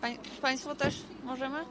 Pań, państwo też możemy?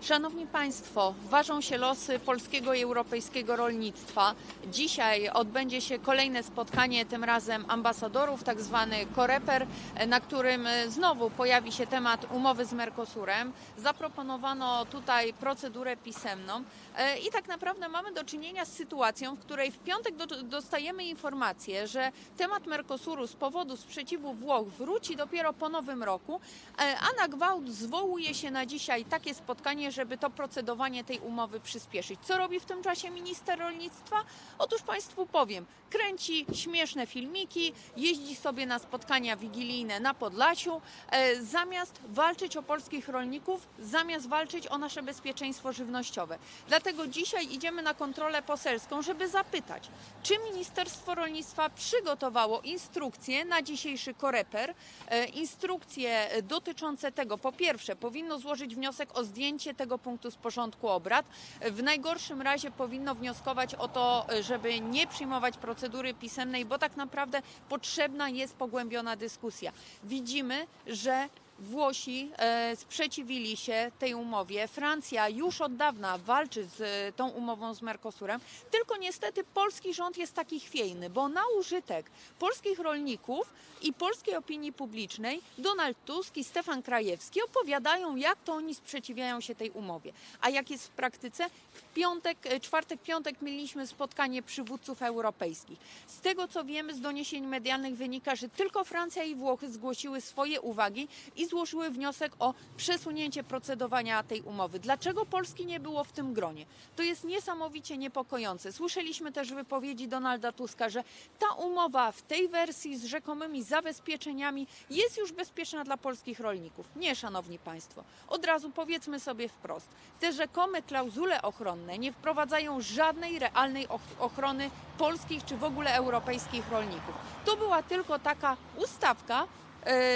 Szanowni Państwo, ważą się losy polskiego i europejskiego rolnictwa. Dzisiaj odbędzie się kolejne spotkanie, tym razem ambasadorów, tak zwany koreper, na którym znowu pojawi się temat umowy z Mercosurem. Zaproponowano tutaj procedurę pisemną e, i tak naprawdę mamy do czynienia z sytuacją, w której w piątek do, dostajemy informację, że temat Mercosuru z powodu sprzeciwu Włoch wróci dopiero po nowym roku, e, a na gwałt zwołuje się na dzisiaj takie spotkanie, żeby to procedowanie tej umowy przyspieszyć. Co robi w tym czasie minister rolnictwa? Otóż Państwu powiem, kręci śmieszne filmiki, jeździ sobie na spotkania wigilijne na Podlasiu, e, zamiast walczyć o polskich rolników, zamiast walczyć o nasze bezpieczeństwo żywnościowe. Dlatego dzisiaj idziemy na kontrolę poselską, żeby zapytać, czy Ministerstwo Rolnictwa przygotowało instrukcje na dzisiejszy koreper, e, instrukcje dotyczące tego, po pierwsze, powinno złożyć wniosek o zdjęcie tego punktu z porządku obrad. W najgorszym razie powinno wnioskować o to, żeby nie przyjmować procedury pisemnej, bo tak naprawdę potrzebna jest pogłębiona dyskusja. Widzimy, że Włosi e, sprzeciwili się tej umowie. Francja już od dawna walczy z e, tą umową z Mercosurem, tylko niestety polski rząd jest taki chwiejny, bo na użytek polskich rolników i polskiej opinii publicznej Donald Tusk i Stefan Krajewski opowiadają, jak to oni sprzeciwiają się tej umowie. A jak jest w praktyce? W piątek, e, czwartek, piątek mieliśmy spotkanie przywódców europejskich. Z tego co wiemy z doniesień medialnych wynika, że tylko Francja i Włochy zgłosiły swoje uwagi i złożyły wniosek o przesunięcie procedowania tej umowy. Dlaczego Polski nie było w tym gronie? To jest niesamowicie niepokojące. Słyszeliśmy też wypowiedzi Donalda Tuska, że ta umowa w tej wersji z rzekomymi zabezpieczeniami jest już bezpieczna dla polskich rolników. Nie, szanowni państwo. Od razu powiedzmy sobie wprost. Te rzekome klauzule ochronne nie wprowadzają żadnej realnej och- ochrony polskich czy w ogóle europejskich rolników. To była tylko taka ustawka,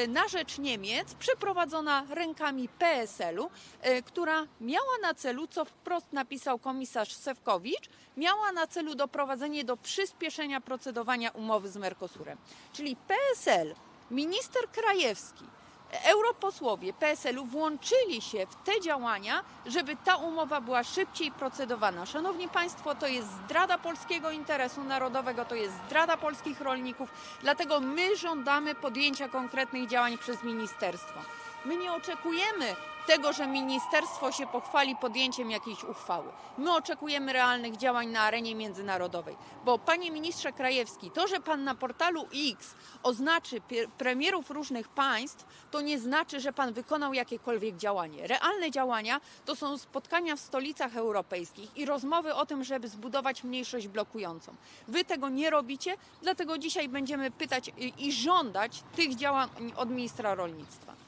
na rzecz Niemiec przeprowadzona rękami PSL-u, e, która miała na celu, co wprost napisał komisarz Sewkowicz, miała na celu doprowadzenie do przyspieszenia procedowania umowy z Mercosurem. Czyli PSL, minister Krajewski, europosłowie PSL-u włączyli się w te działania, żeby ta umowa była szybciej procedowana. Szanowni Państwo, to jest zdrada polskiego interesu narodowego, to jest zdrada polskich rolników, dlatego my żądamy podjęcia konkretnych działań przez ministerstwo. My nie oczekujemy tego, że ministerstwo się pochwali podjęciem jakiejś uchwały. My oczekujemy realnych działań na arenie międzynarodowej. Bo panie ministrze Krajewski, to, że pan na portalu X oznaczy premierów różnych państw, to nie znaczy, że pan wykonał jakiekolwiek działanie. Realne działania to są spotkania w stolicach europejskich i rozmowy o tym, żeby zbudować mniejszość blokującą. Wy tego nie robicie, dlatego dzisiaj będziemy pytać i żądać tych działań od ministra rolnictwa.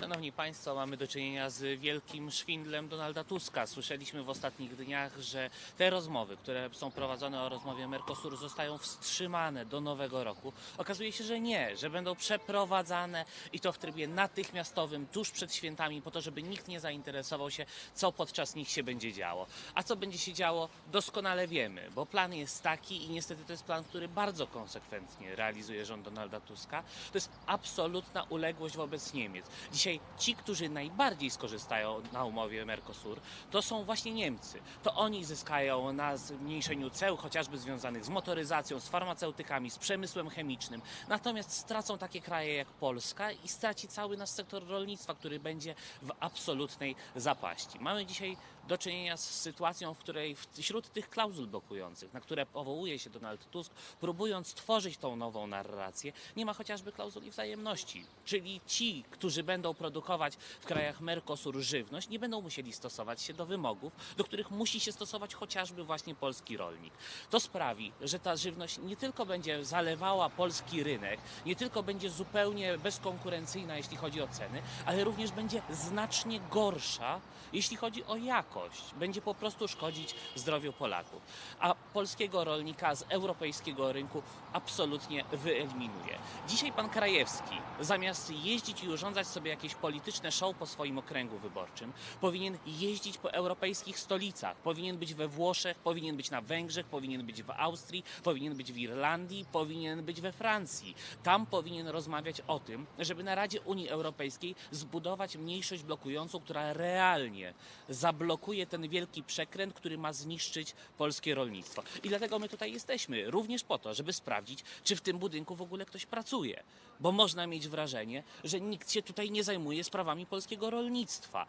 Szanowni Państwo, mamy do czynienia z wielkim szwindlem Donalda Tuska. Słyszeliśmy w ostatnich dniach, że te rozmowy, które są prowadzone o rozmowie Mercosuru, zostają wstrzymane do nowego roku. Okazuje się, że nie, że będą przeprowadzane i to w trybie natychmiastowym, tuż przed świętami, po to, żeby nikt nie zainteresował się, co podczas nich się będzie działo. A co będzie się działo, doskonale wiemy, bo plan jest taki i niestety to jest plan, który bardzo konsekwentnie realizuje rząd Donalda Tuska. To jest absolutna uległość wobec Niemiec. Dzisiaj ci, którzy najbardziej skorzystają na umowie Mercosur, to są właśnie Niemcy. To oni zyskają na zmniejszeniu ceł, chociażby związanych z motoryzacją, z farmaceutykami, z przemysłem chemicznym. Natomiast stracą takie kraje jak Polska i straci cały nasz sektor rolnictwa, który będzie w absolutnej zapaści. Mamy dzisiaj do czynienia z sytuacją, w której wśród tych klauzul blokujących, na które powołuje się Donald Tusk, próbując tworzyć tą nową narrację, nie ma chociażby klauzuli wzajemności. Czyli ci, którzy będą produkować w krajach Mercosur żywność, nie będą musieli stosować się do wymogów, do których musi się stosować chociażby właśnie polski rolnik. To sprawi, że ta żywność nie tylko będzie zalewała polski rynek, nie tylko będzie zupełnie bezkonkurencyjna, jeśli chodzi o ceny, ale również będzie znacznie gorsza, jeśli chodzi o jakość. Jakość będzie po prostu szkodzić zdrowiu Polaków. A polskiego rolnika z europejskiego rynku absolutnie wyeliminuje. Dzisiaj pan Krajewski, zamiast jeździć i urządzać sobie jakieś polityczne show po swoim okręgu wyborczym, powinien jeździć po europejskich stolicach. Powinien być we Włoszech, powinien być na Węgrzech, powinien być w Austrii, powinien być w Irlandii, powinien być we Francji. Tam powinien rozmawiać o tym, żeby na Radzie Unii Europejskiej zbudować mniejszość blokującą, która realnie zablokuje ten wielki przekręt, który ma zniszczyć polskie rolnictwo. I dlatego my tutaj jesteśmy, również po to, żeby sprawdzić, czy w tym budynku w ogóle ktoś pracuje. Bo można mieć wrażenie, że nikt się tutaj nie zajmuje sprawami polskiego rolnictwa.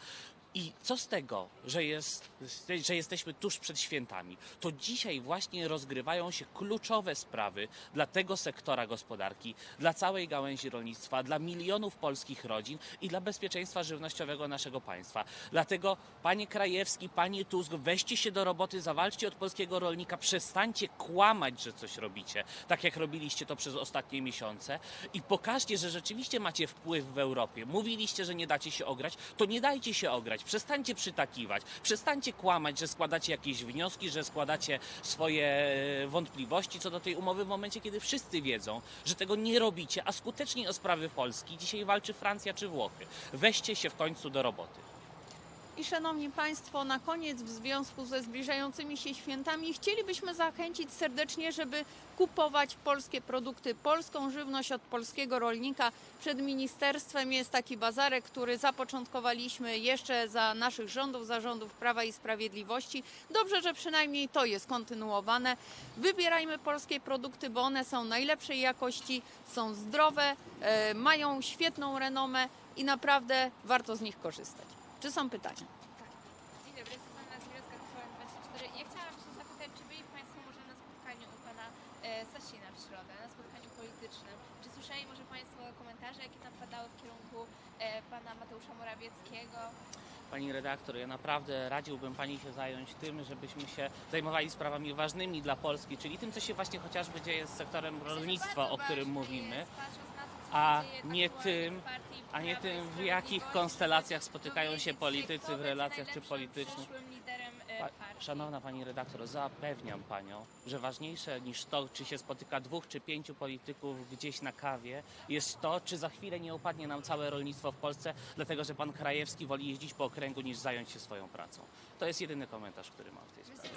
I co z tego, że, jest, że jesteśmy tuż przed świętami? To dzisiaj właśnie rozgrywają się kluczowe sprawy dla tego sektora gospodarki, dla całej gałęzi rolnictwa, dla milionów polskich rodzin i dla bezpieczeństwa żywnościowego naszego państwa. Dlatego, panie Krajewski, panie Tusk, weźcie się do roboty, zawalczcie od polskiego rolnika, przestańcie kłamać, że coś robicie, tak jak robiliście to przez ostatnie miesiące i pokażcie, że rzeczywiście macie wpływ w Europie. Mówiliście, że nie dacie się ograć, to nie dajcie się ograć, przestańcie przytakiwać, przestańcie kłamać, że składacie jakieś wnioski, że składacie swoje e, wątpliwości co do tej umowy w momencie, kiedy wszyscy wiedzą, że tego nie robicie, a skutecznie o sprawy Polski dzisiaj walczy Francja czy Włochy. Weźcie się w końcu do roboty. I szanowni Państwo, na koniec w związku ze zbliżającymi się świętami chcielibyśmy zachęcić serdecznie, żeby kupować polskie produkty, polską żywność od polskiego rolnika. Przed ministerstwem jest taki bazarek, który zapoczątkowaliśmy jeszcze za naszych rządów, za rządów Prawa i Sprawiedliwości. Dobrze, że przynajmniej to jest kontynuowane. Wybierajmy polskie produkty, bo one są najlepszej jakości, są zdrowe, e, mają świetną renomę i naprawdę warto z nich korzystać. Czy są pytania? Dzień dobry, Suzanna Zbielska, TVN24. Ja chciałam się zapytać, czy byli Państwo może na spotkaniu u Pana e, Sasina w środę, na spotkaniu politycznym? Czy słyszeli może Państwo komentarze, jakie tam padały w kierunku e, Pana Mateusza Morawieckiego? Pani redaktor, ja naprawdę radziłbym Pani się zająć tym, żebyśmy się zajmowali sprawami ważnymi dla Polski, czyli tym, co się właśnie chociażby dzieje z sektorem rolnictwa, o którym mówimy. jest, patrząc a nie tym- a nie tym, w jakich konstelacjach spotykają się politycy w relacjach czy politycznych. Pa, szanowna Pani redaktor, zapewniam Panią, że ważniejsze niż to, czy się spotyka dwóch czy pięciu polityków gdzieś na kawie, jest to, czy za chwilę nie upadnie nam całe rolnictwo w Polsce, dlatego że Pan Krajewski woli jeździć po okręgu niż zająć się swoją pracą. To jest jedyny komentarz, który mam w tej sprawie.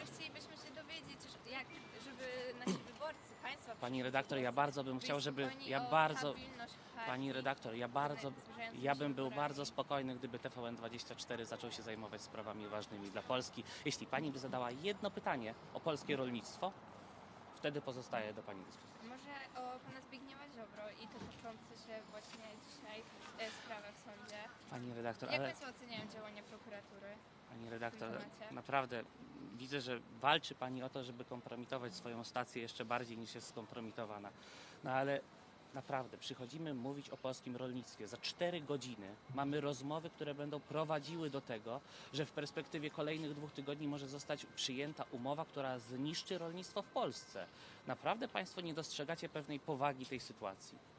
Pani redaktor, ja bardzo bym chciał, żeby ja bardzo. Pani redaktor, ja bardzo ja bym był bardzo spokojny, gdyby TVN24 zaczął się zajmować sprawami ważnymi dla Polski. Jeśli pani by zadała jedno pytanie o polskie rolnictwo, wtedy pozostaje do pani dyspozycji. Może o pana Zbigniewa Ziobro i toczące się właśnie dzisiaj e, sprawę w sądzie. Pani redaktor, Jak ale Państwo oceniają działania prokuratury? pani redaktor, w tym temacie? naprawdę widzę, że walczy pani o to, żeby kompromitować swoją stację jeszcze bardziej niż jest skompromitowana. No ale naprawdę przychodzimy mówić o polskim rolnictwie. Za cztery godziny mamy rozmowy, które będą prowadziły do tego, że w perspektywie kolejnych dwóch tygodni może zostać przyjęta umowa, która zniszczy rolnictwo w Polsce. Naprawdę Państwo nie dostrzegacie pewnej powagi tej sytuacji.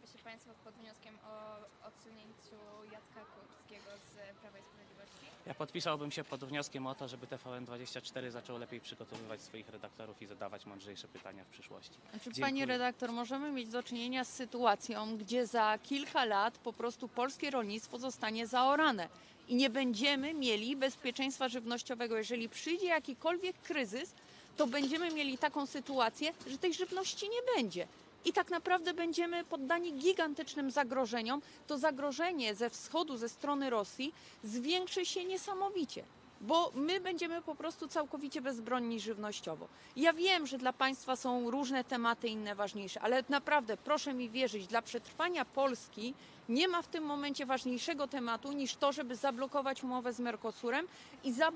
Podpisaliby się Państwo pod wnioskiem o odsunięciu Jacka Kurskiego z Prawa i Sprawiedliwości? Ja podpisałbym się pod wnioskiem o to, żeby TVN24 zaczął lepiej przygotowywać swoich redaktorów i zadawać mądrzejsze pytania w przyszłości. Znaczy, Dziękuję. pani redaktor, możemy mieć do czynienia z sytuacją, gdzie za kilka lat po prostu polskie rolnictwo zostanie zaorane i nie będziemy mieli bezpieczeństwa żywnościowego. Jeżeli przyjdzie jakikolwiek kryzys, to będziemy mieli taką sytuację, że tej żywności nie będzie. I tak naprawdę będziemy poddani gigantycznym zagrożeniom. To zagrożenie ze wschodu, ze strony Rosji zwiększy się niesamowicie bo my będziemy po prostu całkowicie bezbronni żywnościowo. Ja wiem, że dla Państwa są różne tematy inne ważniejsze, ale naprawdę proszę mi wierzyć, dla przetrwania Polski nie ma w tym momencie ważniejszego tematu niż to, żeby zablokować umowę z Mercosurem i zablokować